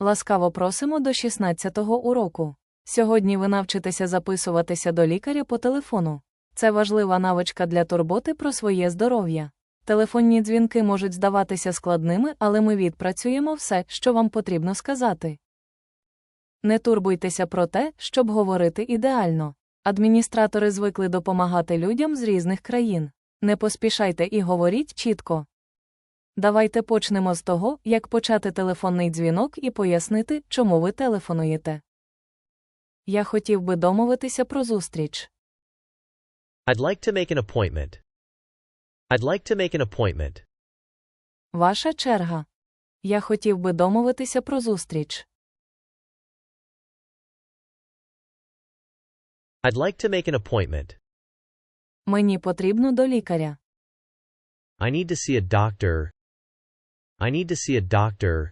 Ласкаво просимо до 16-го уроку. Сьогодні ви навчитеся записуватися до лікаря по телефону. Це важлива навичка для турботи про своє здоров'я. Телефонні дзвінки можуть здаватися складними, але ми відпрацюємо все, що вам потрібно сказати. Не турбуйтеся про те, щоб говорити ідеально. Адміністратори звикли допомагати людям з різних країн. Не поспішайте і говоріть чітко. Давайте почнемо з того, як почати телефонний дзвінок і пояснити, чому ви телефонуєте. Я хотів би домовитися про зустріч. I'd like to make an appointment. I'd like to make an appointment. Ваша черга. Я хотів би домовитися про зустріч. I'd like to make an appointment. Мені потрібно до лікаря. I need to see a doctor. I need to see a doctor.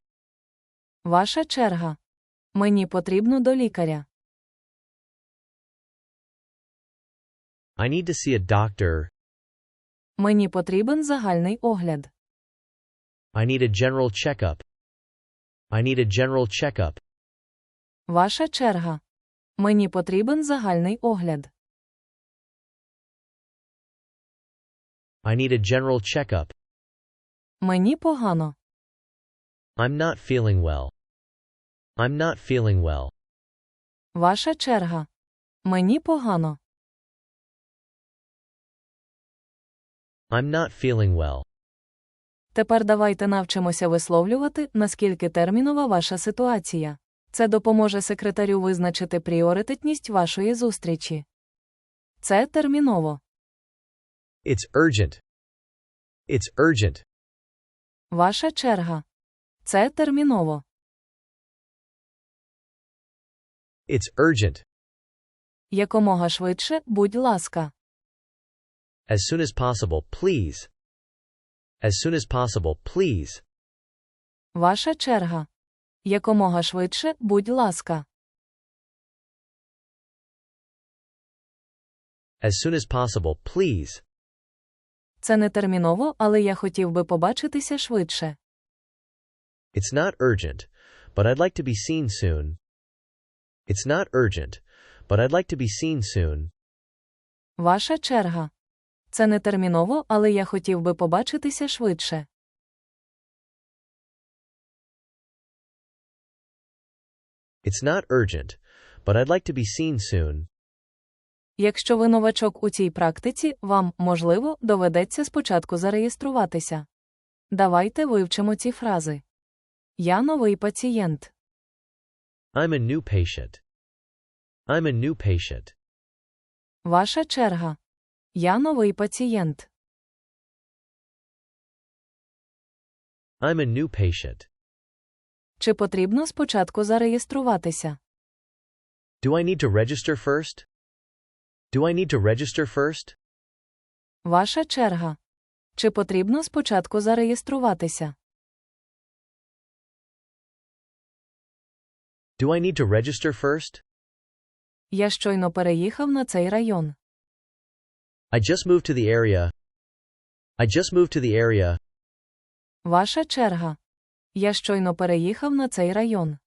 Ваша черга. Мені потрібно до лікаря. I need to see a doctor. Мені потрібен загальний огляд. I need a general checkup. I need a general checkup. Ваша черга. Мені потрібен загальний огляд. I need a general checkup. Мені погано. I'm not feeling well. I'm not feeling well. Ваша черга. Мені погано. I'm not feeling well. Тепер давайте навчимося висловлювати, наскільки термінова ваша ситуація. Це допоможе секретарю визначити пріоритетність вашої зустрічі. Це терміново. It's urgent. It's urgent. Ваша черга. Це терміново. It's urgent. Якомога швидше, будь ласка. As soon as possible, please. As soon as possible, please. Ваша черга. Якомога швидше, будь ласка. As soon as possible, please. Це не терміново, але я хотів би побачитися швидше. It's not urgent, but I'd like to be seen soon. It's not urgent, but I'd like to be seen soon. Ваша черга. Це не терміново, але я хотів би побачитися швидше. It's not urgent, but I'd like to be seen soon. Якщо ви новачок у цій практиці, вам, можливо, доведеться спочатку зареєструватися. Давайте вивчимо ці фрази. Я новий пацієнт. I'm a new patient. I'm a new patient. Ваша черга. Я новий пацієнт. I'm a new patient. Чи потрібно спочатку зареєструватися? Do I need to register first? Do I need to register first? Ваша черга. Чи потрібно спочатку зареєструватися? Do I need to register first? Я щойно переїхав на цей район. I just moved to the area. I just moved to the area. Ваша черга. Я щойно переїхав на цей район.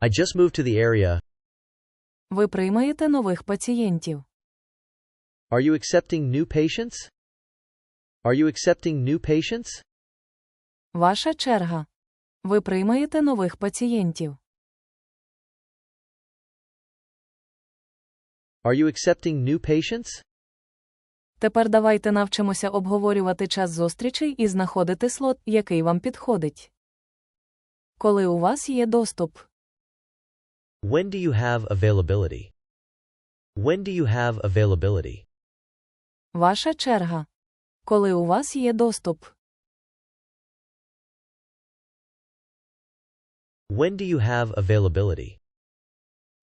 I just moved to the area. Ви приймаєте нових пацієнтів. Are you accepting new patients? Are you accepting new patients? Ваша черга. Ви приймаєте нових пацієнтів. Are you accepting new patients? Тепер давайте навчимося обговорювати час зустрічей і знаходити слот, який вам підходить. Коли у вас є доступ. When do you have availability? When do you have availability? Ваша черга. Коли у вас є доступ. When do you have availability?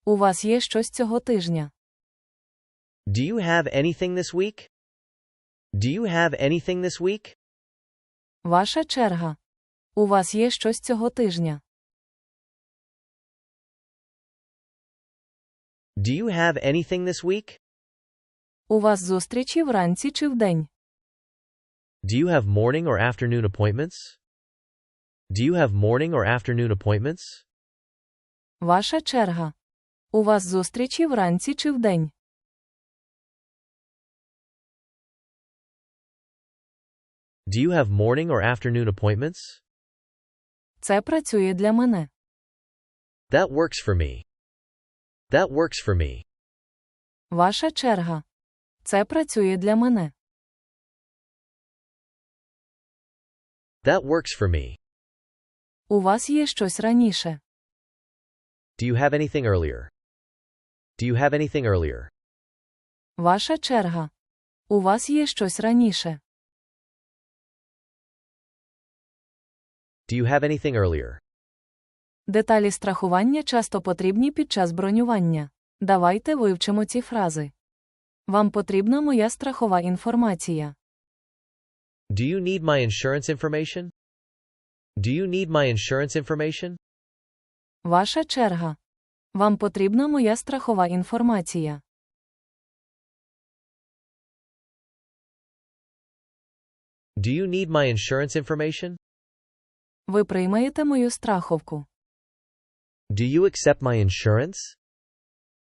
У вас є щось цього тижня. Do you have anything this week? Do you have anything this week? Ваша черга. У вас є щось цього тижня. Do you have anything this week? У вас зустрічі вранці чи вдень. Do you have morning or afternoon appointments? Do you have morning or afternoon appointments? Ваша черга. У вас зустрічі вранці чи вдень? Do you have morning or afternoon appointments? Це працює для мене. That works for me. That works for me. Ваша черга. Це працює для мене. That works for me. У вас є щось раніше. Do you have anything earlier? Do you have anything earlier? Ваша черга. У вас є щось раніше. Do you have anything earlier? Деталі страхування часто потрібні під час бронювання. Давайте вивчимо ці фрази. Вам потрібна моя страхова інформація. Do you need my insurance information? Do you need my insurance information? Ваша черга. Вам потрібна моя страхова інформація. Do you need my insurance information? Ви приймаєте мою страховку. Do you accept my insurance?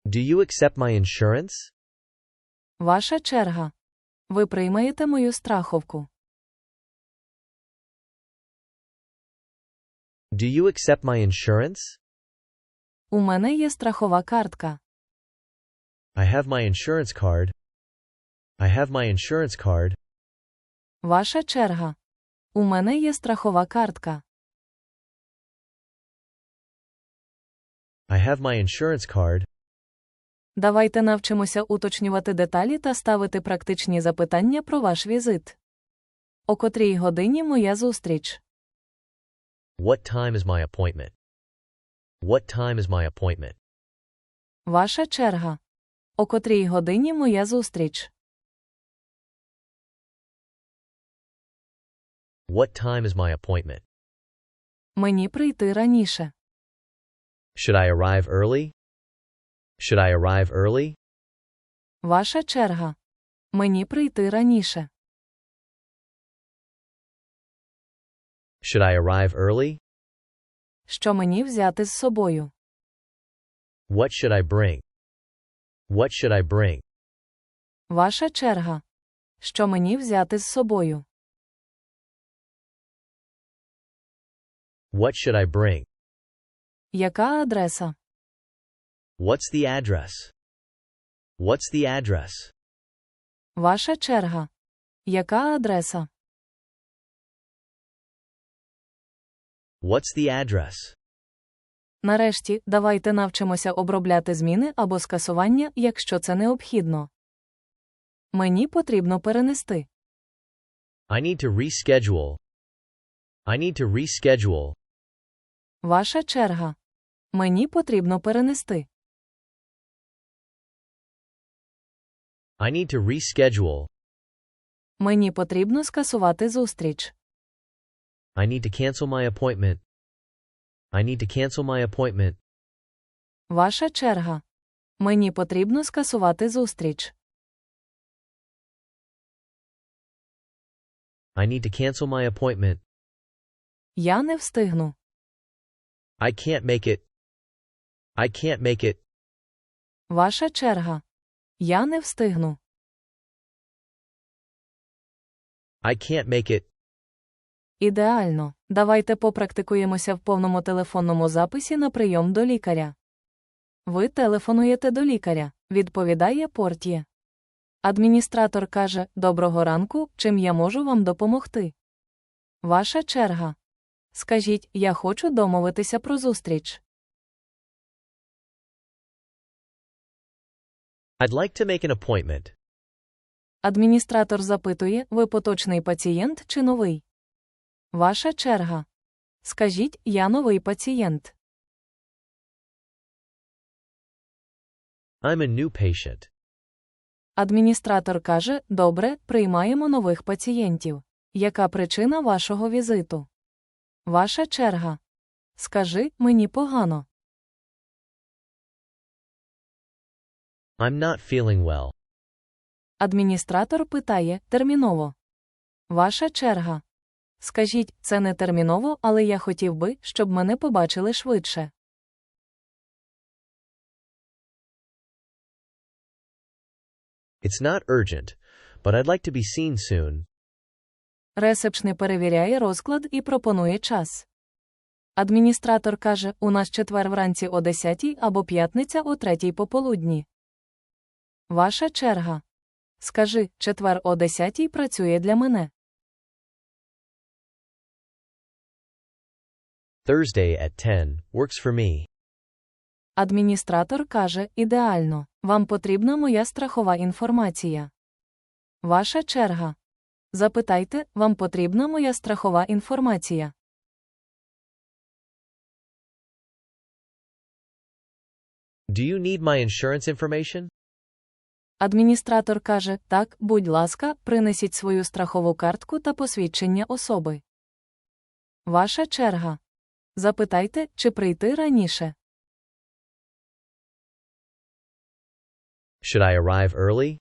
Do you accept my insurance? Ваша черга. Ви приймаєте мою страховку. Do you accept my insurance? У мене є страхова картка. I have my insurance card. I have my insurance card. Ваша черга. У мене є страхова картка. I have my insurance card. Давайте навчимося уточнювати деталі та ставити практичні запитання про ваш візит. О котрій годині моя зустріч? What time is my appointment? What time is my appointment? Ваша черга. О котрій годині моя зустріч? What time is my appointment? Мені прийти раніше. Should I arrive early? Should I arrive early? Ваша черга. Мені прийти раніше. Should I arrive early? Що мені взяти з собою? What should I bring? What should I bring? Ваша черга. Що мені взяти з собою? What should I bring? Яка адреса? What's the address? What's the address? Ваша черга. Яка адреса? What's the address? Нарешті, давайте навчимося обробляти зміни або скасування, якщо це необхідно. Мені потрібно перенести. I need to reschedule. I need to reschedule. Ваша черга. Мені потрібно перенести. I need to reschedule. Мені потрібно скасувати зустріч. I need to cancel my appointment. I need to cancel my appointment. Ваша черга. Мені потрібно скасувати зустріч. I need to cancel my appointment. Я не встигну. I can't make it. I can't make it. Ваша черга. Я не встигну. I can't make it. Ідеально. Давайте попрактикуємося в повному телефонному записі на прийом до лікаря. Ви телефонуєте до лікаря, відповідає портє. Адміністратор каже: Доброго ранку, чим я можу вам допомогти? Ваша черга. Скажіть, я хочу домовитися про зустріч. I'd like to make an appointment. Адміністратор запитує, ви поточний пацієнт чи новий? Ваша черга. Скажіть, я новий пацієнт. I'm a new patient. Адміністратор каже: Добре, приймаємо нових пацієнтів. Яка причина вашого візиту? Ваша черга. Скажи, мені погано. I'm not feeling well. Адміністратор питає терміново. Ваша черга. Скажіть, це не терміново, але я хотів би, щоб мене побачили швидше. It's not urgent, but I'd like to be seen soon. Ресепшний перевіряє розклад і пропонує час. Адміністратор каже, у нас четвер вранці о 10 або п'ятниця о 3 пополудні. Ваша черга. Скажи, четвер о 10 працює для мене. Thursday at 10 works for me. Адміністратор каже, ідеально. Вам потрібна моя страхова інформація. Ваша черга. Запитайте, вам потрібна моя страхова інформація. Do you need my insurance information? Адміністратор каже, так, будь ласка, принесіть свою страхову картку та посвідчення особи. Ваша черга. Запитайте, чи прийти раніше. Should I arrive early?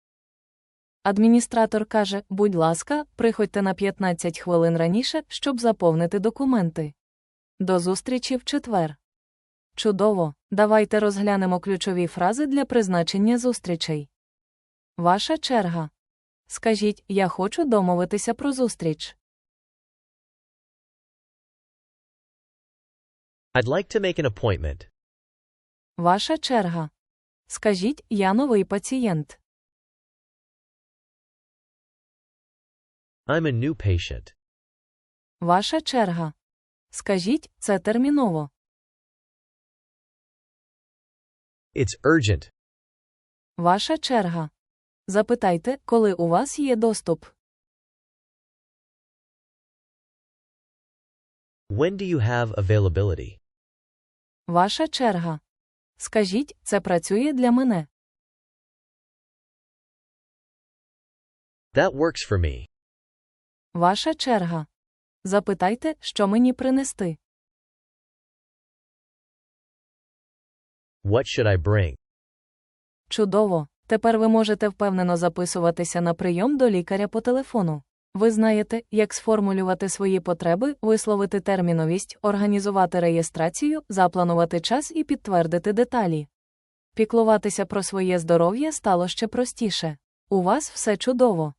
Адміністратор каже, будь ласка, приходьте на 15 хвилин раніше, щоб заповнити документи. До зустрічі в четвер. Чудово! Давайте розглянемо ключові фрази для призначення зустрічей. Ваша черга. Скажіть, я хочу домовитися про зустріч. I'd like to make an appointment. Ваша черга. Скажіть, я новий пацієнт. I'm a new patient. Ваша черга. Скажіть, це терміново. It's urgent. Ваша черга. Запитайте, коли у вас є доступ. When do you have availability? Ваша черга. Скажіть, це працює для мене. That works for me. Ваша черга. Запитайте, що мені принести. What should I bring? Чудово! Тепер ви можете впевнено записуватися на прийом до лікаря по телефону. Ви знаєте, як сформулювати свої потреби, висловити терміновість, організувати реєстрацію, запланувати час і підтвердити деталі. Піклуватися про своє здоров'я стало ще простіше. У вас все чудово.